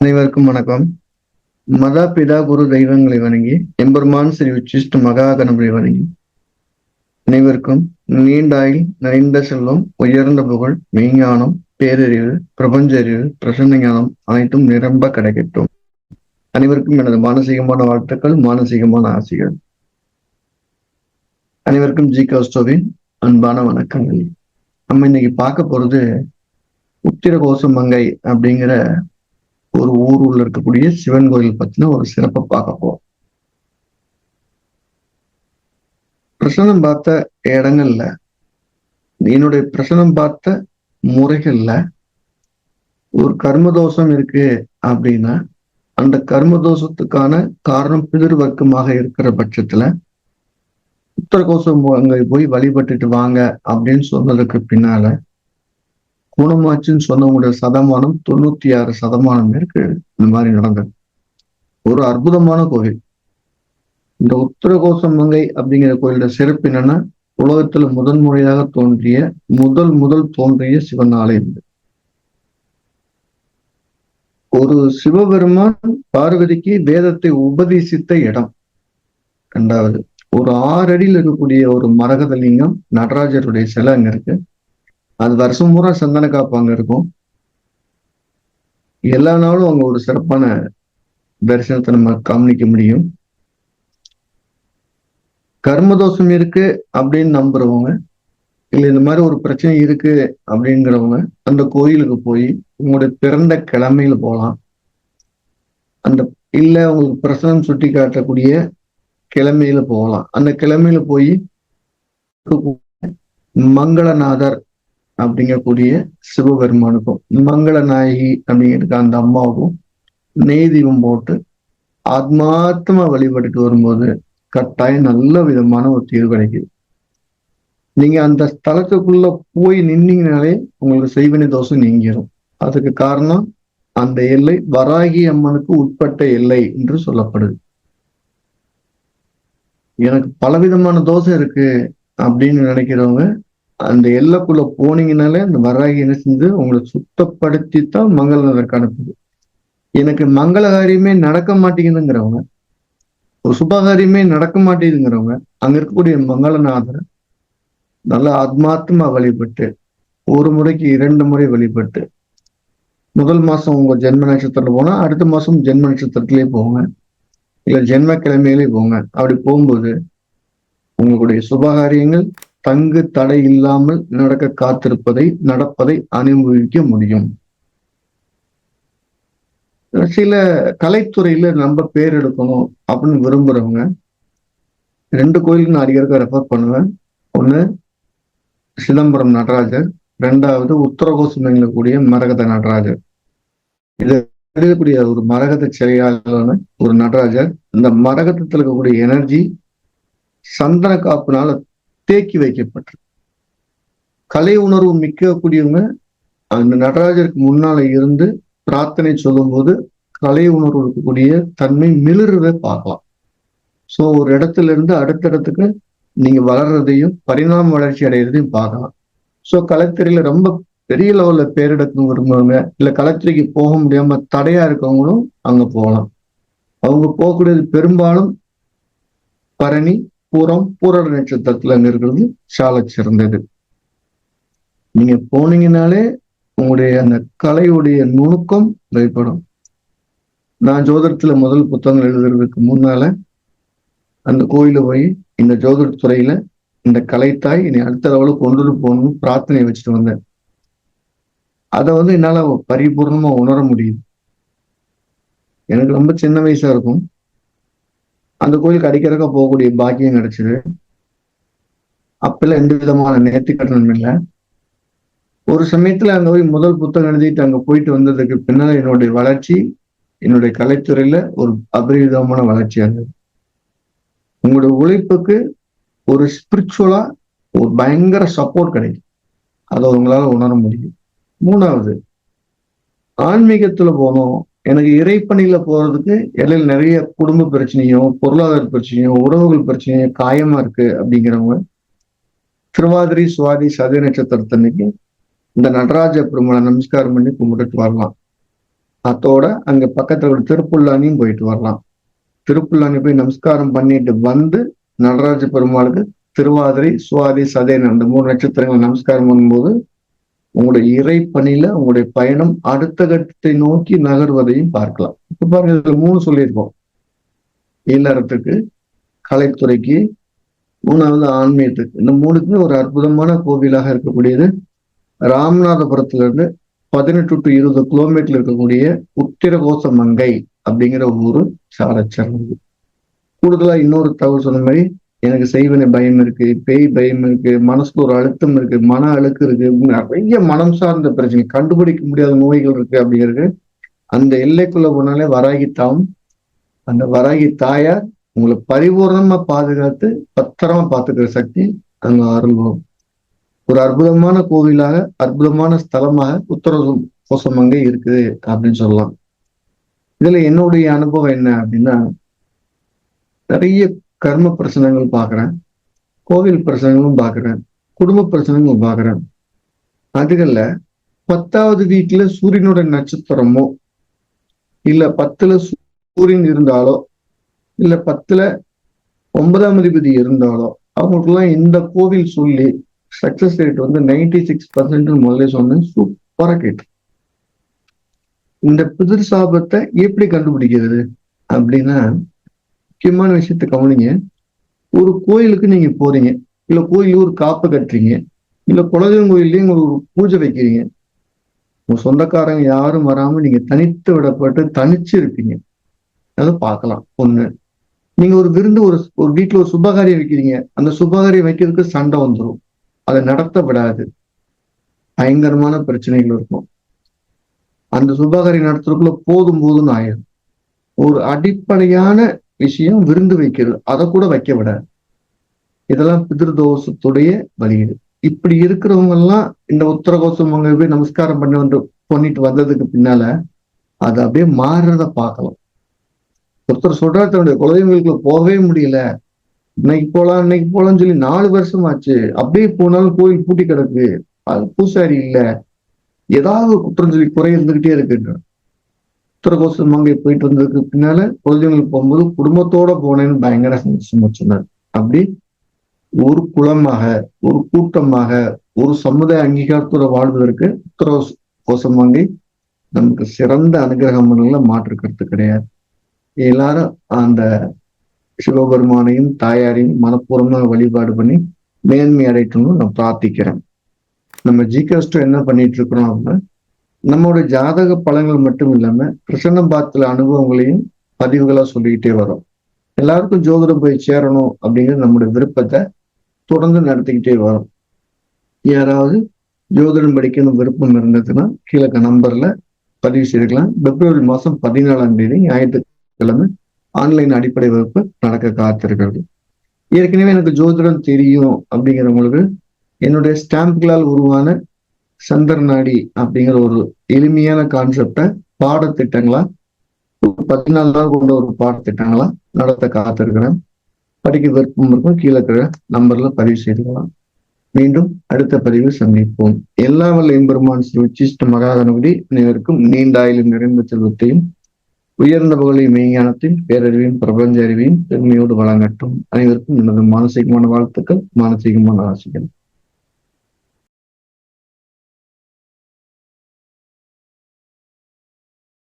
அனைவருக்கும் வணக்கம். மதா பிதா குரு தெய்வங்களை வணங்கி எம்பெருமான் ஸ்ரீ உச்சிஷ்ட மகா கணபதி வணங்கி. அனைவருக்கும் நீண்டாயில் நிறைந்த செல்வம் உயர்ந்த புகழ் மெய்ஞானம் பேரறிவு பிரபஞ்ச அறிவு பிரசன்ன ஞானம் அனைத்தும் நிரம்ப கிடைக்கட்டும். அனைவருக்கும் எனது மானசீகமான வாழ்த்துக்கள் மானசீகமான ஆசைகள். அனைவருக்கும் ஜி கௌஸ்டோவின் அன்பான வணக்கங்கள். நம்ம இன்னைக்கு பார்க்க போறது உத்திரகோசமங்கை அப்படிங்கிற ஒரு ஊருள்ள இருக்கக்கூடிய சிவன் கோயில் பத்தின ஒரு சிறப்பை பார்க்க போறோம். பிரசனம் பார்த்த இடங்கள்ல என்னுடைய பிரசனம் பார்த்த முறைகள்ல ஒரு கர்மதோஷம் இருக்கு அப்படின்னா அந்த கர்மதோஷத்துக்கான காரணம் பிதிர்வர்க்கமாக இருக்கிற பட்சத்துல உத்தரகோஷம் அங்க போய் வழிபட்டுட்டு வாங்க அப்படின்னு சொன்னதுக்கு பின்னால குணமாச்சுன்னு சொன்னவங்களுடைய சதமானம் தொண்ணூத்தி ஆறு சதமானம் பேருக்கு இந்த மாதிரி நடந்தது. ஒரு அற்புதமான கோவில். இந்த உத்தரகோசமங்கை அப்படிங்கிற கோயிலோட சிறப்பு என்னன்னா உலகத்துல முதன் முறையாக தோன்றிய முதல் முதல் தோன்றிய சிவன் ஆலயம் இது. ஒரு சிவபெருமான் பார்வதிக்கு வேதத்தை உபதேசித்த இடம். ரெண்டாவது ஒரு ஆறு அடியில் இருக்கக்கூடிய ஒரு மரகத லிங்கம் நடராஜருடைய சிலை அங்க இருக்கு. அது வருஷம் பூரா சந்தன காப்பாங்க இருக்கும். எல்லா நாளும் அவங்க ஒரு சிறப்பான தரிசனத்தை நம்ம கவனிக்க முடியும். கர்மதோஷம் இருக்கு அப்படின்னு நம்புறவங்க இல்ல இந்த மாதிரி ஒரு பிரச்சனை இருக்கு அப்படிங்கிறவங்க அந்த கோயிலுக்கு போய் உங்களுடைய பிறந்த கிழமையில போகலாம் அந்த இல்ல உங்களுக்கு பிரசனம் சுட்டி காட்டக்கூடிய கிழமையில போகலாம் அந்த கிழமையில போய் மங்களநாதர் அப்படிங்கக்கூடிய சிவபெருமானுக்கும் மங்கள நாயகி அப்படிங்கிறதுக்கு அந்த அம்மாவுக்கும் நெய்தீபம் போட்டு ஆத்மாத்மா வழிபட்டுட்டு வரும்போது கட்டாயம் நல்ல விதமான ஒரு தீர்வு கிடைக்குது. நீங்க அந்த ஸ்தலத்துக்குள்ள போய் நின்னீங்கனாலே உங்களுக்கு செய்வினை தோஷம் நீங்கிடும் அதுக்கு காரணம் அந்த எல்லை வராகி அம்மனுக்கு உட்பட்ட எல்லை என்று சொல்லப்படுது. எனக்கு பலவிதமான தோசை இருக்கு அப்படின்னு நினைக்கிறவங்க அந்த எல்லைக்குள்ள போனீங்கனாலே அந்த வராகி என்ன செஞ்சு உங்களை சுத்தப்படுத்தி தான் மங்களநகருக்கு அனுப்புது. எனக்கு மங்கள காரியமே நடக்க மாட்டேங்குதுங்கிறவங்க ஒரு சுபகாரியமே நடக்க மாட்டேங்குதுங்கிறவங்க அங்க இருக்கக்கூடிய மங்களநாதர் நல்லா ஆத்மாத்மா வழிபட்டு ஒரு முறைக்கு இரண்டு முறை வழிபட்டு முதல் மாசம் உங்க ஜென்ம நட்சத்திரத்துல போனா அடுத்த மாசம் ஜென்ம நட்சத்திரத்திலே போங்க. இல்ல ஜென்ம கிழமையிலே போங்க. அப்படி போகும்போது உங்களுடைய சுபகாரியங்கள் தங்கு தடை இல்லாமல் நடக்க காத்திருப்பதை நடப்பதை அனுபவிக்க முடியும். சில கலைத்துறையில நம்ம பேர் எடுக்கணும் அப்படின்னு விரும்புறவங்க ரெண்டு கோயிலுக்கு நான் அடிக்கடிக்க ரெஃபர் பண்ணுவேன். ஒண்ணு சிதம்பரம் நடராஜர் ரெண்டாவது உத்தரகோசம் கூடிய மரகத நடராஜர். இது எழுதக்கூடிய ஒரு மரகத சிலையாலான ஒரு நடராஜர். இந்த மரகதத்தில் இருக்கக்கூடிய எனர்ஜி சந்தன காப்புனால தேக்கி வைக்கப்பட்டு கலை உணர்வு மிக்கக்கூடியவங்க அந்த நடராஜருக்கு முன்னால இருந்து பிரார்த்தனை சொல்லும்போது கலை உணர்வு இருக்கக்கூடிய தன்மை மிளறதை பார்க்கலாம். ஸோ ஒரு இடத்துல இருந்து அடுத்த இடத்துக்கு நீங்க வளர்றதையும் பரிணாம வளர்ச்சி அடைகிறதையும் பார்க்கலாம். ஸோ கலைத்துறையில ரொம்ப பெரிய லெவல்ல பேரெடுக்க விரும்புவாங்க இல்ல கலைத்துறைக்கு போக முடியாம தடையா இருக்கவங்களும் அங்க போகலாம். அவங்க போகக்கூடியது பெரும்பாலும் பரணி பூரம் பூரட நட்சத்திரத்துல அங்க இருக்கிறது சால சிறந்தது. நீங்க போனீங்கனாலே உங்களுடைய அந்த கலையுடைய நுணுக்கம் வெளிப்படும். நான் ஜோதிடத்துல முதல் புத்தகங்கள் எழுதுறதுக்கு முன்னால அந்த கோயில போய் இந்த ஜோதிட துறையில இந்த கலைத்தாய் இனி அடுத்த லெவலுக்கு கொண்டுட்டு போகணும்னு பிரார்த்தனை வச்சுட்டு வந்தேன். அதை வந்து என்னால பரிபூர்ணமா உணர முடியுது. எனக்கு ரொம்ப சின்ன வயசா இருக்கும். அந்த கோயிலுக்கு அடிக்கிறக்க போகக்கூடிய பாக்கியம் கிடைச்சது. அப்பெல்லாம் எந்த விதமான நேர்த்தி கட்டணம் இல்லை. ஒரு சமயத்துல அங்க போய் முதல் புத்தகம் எழுதிட்டு அங்க போயிட்டு வந்ததுக்கு பின்னால என்னுடைய வளர்ச்சி என்னுடைய கலைத்துறையில ஒரு அபரிவிதமான வளர்ச்சியா இருந்தது. உங்களுடைய உழைப்புக்கு ஒரு ஸ்பிரிச்சுவலா ஒரு பயங்கர சப்போர்ட் கிடைக்கும். அதை உங்களால உணர முடியும். மூணாவது ஆன்மீகத்துல போனோம். எனக்கு இறைப்பணியில போறதுக்கு இடையில நிறைய குடும்ப பிரச்சனையும் பொருளாதார பிரச்சனையும் உறவுகள் பிரச்சனையும் காயமா இருக்கு அப்படிங்கிறவங்க திருவாதிரி சுவாதி சதி நட்சத்திரத்தன்னைக்கு இந்த நடராஜ பெருமாளை நமஸ்காரம் பண்ணி கும்பிட்டுட்டு வரலாம். அத்தோட அங்க பக்கத்துல ஒரு திருப்புல்லானியும் போயிட்டு வரலாம். திருப்புல்லானி போய் நமஸ்காரம் பண்ணிட்டு வந்து நடராஜ பெருமாளுக்கு திருவாதிரை சுவாதி சதேன் அந்த மூணு நட்சத்திரங்களை நமஸ்காரம் பண்ணும்போது உங்களுடைய இறை பணியில உங்களுடைய பயணம் அடுத்த கட்டத்தை நோக்கி நகர்வதையும் பார்க்கலாம். இப்ப பாருங்க இதுல மூணு சொல்லியிருக்கோம். இல்லறத்துக்கு கலைத்துறைக்கு மூணாவது ஆன்மீகத்துக்கு. இந்த மூணுக்குமே ஒரு அற்புதமான கோவிலாக இருக்கக்கூடியது. ராமநாதபுரத்துல இருந்து பதினெட்டு டு இருபது கிலோமீட்டர் இருக்கக்கூடிய உத்திரகோச மங்கை அப்படிங்கிற ஊரு சாரச்சரணம். கூடுதலா இன்னொரு தகவல் சொன்ன மாதிரி எனக்கு செய்வன பயம் இருக்கு பேய் பயம் இருக்கு மனசுக்கு ஒரு அழுத்தம் இருக்கு மன அழுக்கு இருக்கு நிறைய மனம் சார்ந்த பிரச்சனை கண்டுபிடிக்க முடியாத நோய்கள் இருக்கு அப்படிங்கிறது அந்த எல்லைக்குள்ள போனாலே வராகி தாம் அந்த வராகி தாயார் உங்களை பரிபூர்ணமா பாதுகாத்து பத்திரமா பாத்துக்கிற சக்தி அங்க அருள்வோம் ஒரு அற்புதமான கோவிலாக அற்புதமான ஸ்தலமாக உத்தர அங்கே இருக்குது அப்படின்னு சொல்லலாம். இதுல என்னுடைய அனுபவம் என்ன அப்படின்னா நிறைய கர்ம பிரச்சனைகள் பாக்குறேன் கோவில் பிரச்சனைகளும் பாக்குறேன் குடும்ப பிரச்சனைகளும் பாக்குறேன் அதுகளில் பத்தாவது வீட்டுல சூரியனோட நட்சத்திரமோ இல்ல பத்துல சூரியன் இருந்தாலோ இல்ல பத்துல ஒன்பதாம் அதிபதி இருந்தாலோ அவங்களுக்குலாம் இந்த கோவில் சொல்லி சக்சஸ் ரேட் வந்து நைன்டி சிக்ஸ் பர்சன்ட் முதல்ல சொன்னேன். சூப்பரா கேட்டு இந்த பிதிர் சாபத்தை எப்படி கண்டுபிடிக்கிறது அப்படின்னா முக்கியமான விஷயத்த கவனிங்க. ஒரு கோயிலுக்கு நீங்க போறீங்க. இல்ல கோயில் ஒரு காப்பு கட்டுறீங்க. இல்ல குலதெய்வம் கோயில்லயும் ஒரு பூஜை வைக்கிறீங்க. உங்க சொந்தக்காரங்க யாரும் வராம நீங்க தனித்து விடப்பட்டு தனிச்சு இருப்பீங்க. அதை பார்க்கலாம். ஒண்ணு நீங்க ஒரு விருந்து ஒரு ஒரு வீட்டுல ஒரு சுபகாரியம் வைக்கிறீங்க. அந்த சுபகாரியம் வைக்கிறதுக்கு சண்டை வந்துடும் அதை நடத்த விடாது. பயங்கரமான பிரச்சனைகள் இருக்கும். அந்த சுபகாரியம் நடத்துறதுக்குள்ள போதும் போதும்னு ஆயிடும் ஒரு அடிப்படையான விஷயம் விருந்து வைக்கிறது. அதை கூட வைக்க விட. இதெல்லாம் பிதிர்தோஷத்துடைய வழியீடு இப்படி இருக்கிறவங்க எல்லாம் இந்த உத்தரகோசம் அங்க போய் நமஸ்காரம் பண்ணி வந்து பண்ணிட்டு வந்ததுக்கு பின்னால அது அப்படியே மாறுறத பார்க்கலாம். ஒருத்தர் சொல்றாரு தன்னுடைய குலதெய்வங்களுக்குள்ள போகவே முடியல. இன்னைக்கு போலாம் இன்னைக்கு போலாம்னு சொல்லி நாலு வருஷம் ஆச்சு அப்படியே போனாலும் கோயில் பூட்டி கிடக்கு. அது பூசாரி இல்லை. ஏதாவது குற்றம் சொல்லி குறை இருந்துகிட்டே இருக்கு உத்தரகோசம் மங்கை போயிட்டு வந்ததுக்கு பின்னால குழந்தைங்களுக்கு போகும்போது குடும்பத்தோட போனேன்னு பயங்கர சந்தோஷமா சொன்னார். அப்படி ஒரு குலமாக ஒரு கூட்டமாக ஒரு சமுதாய அங்கீகாரத்தோட வாழ்வதற்கு உத்தர கோசமங்கை நமக்கு சிறந்த அனுகிரகம் பண்ணல மாற்று கருத்து கிடையாது. எல்லாரும் அந்த சிவபெருமானையும் தாயாரையும் மனப்பூர்வமாக வழிபாடு பண்ணி மேன்மை அடையட்டும்னு நான் பிரார்த்திக்கிறேன். நம்ம ஜிகஸ்டோ என்ன பண்ணிட்டு இருக்கிறோம் அப்படின்னா நம்மளுடைய ஜாதக பலன்கள் மட்டும் இல்லாம பிரசன்ன பாத்துல அனுபவங்களையும் பதிவுகளா சொல்லிக்கிட்டே வரோம். எல்லாருக்கும் ஜோதிடம் போய் சேரணும் அப்படிங்கிற நம்முடைய விருப்பத்தை தொடர்ந்து நடத்திக்கிட்டே வரோம். யாராவது ஜோதிடம் படிக்கணும் விருப்பம் இருந்ததுன்னா கீழே நம்பர்ல பதிவு செய்துக்கலாம். பிப்ரவரி மாதம் பதினாலாம் தேதி ஞாயிற்றுக்கிழமை ஆன்லைன் அடிப்படை வகுப்பு நடக்க காத்திருக்கிறது. ஏற்கனவே எனக்கு ஜோதிடம் தெரியும் அப்படிங்கிறவங்களுக்கு என்னுடைய ஸ்டாம்புகளால் உருவான சந்தர் நாடி அப்படிங்கிற ஒரு எளிமையான கான்செப்டை பாடத்திட்டங்களா? பதினாலு நாள் கொண்ட ஒரு பாடத்திட்டங்களா நடத்த காத்திருக்கிறேன். படிக்க விருப்பம் இருக்கும். கீழே இருக்கிற நம்பர்ல பதிவு செய்துக்கலாம் மீண்டும் அடுத்த பதிவில் சந்திப்போம். எல்லா வல்ல எம்பெருமான் ஸ்ரீ உச்சிஷ்ட மகாதனபதி அனைவருக்கும் நீண்ட ஆயிலும் நிறைந்த செல்வத்தையும் உயர்ந்த பகுதி மெய்ஞானத்தையும் பேரறிவையும் பிரபஞ்ச அறிவையும் பெருமையோடு வழங்கட்டும். அனைவருக்கும் எனது மானசீகமான வாழ்த்துக்கள் மானசீகமான ஆசைகள்.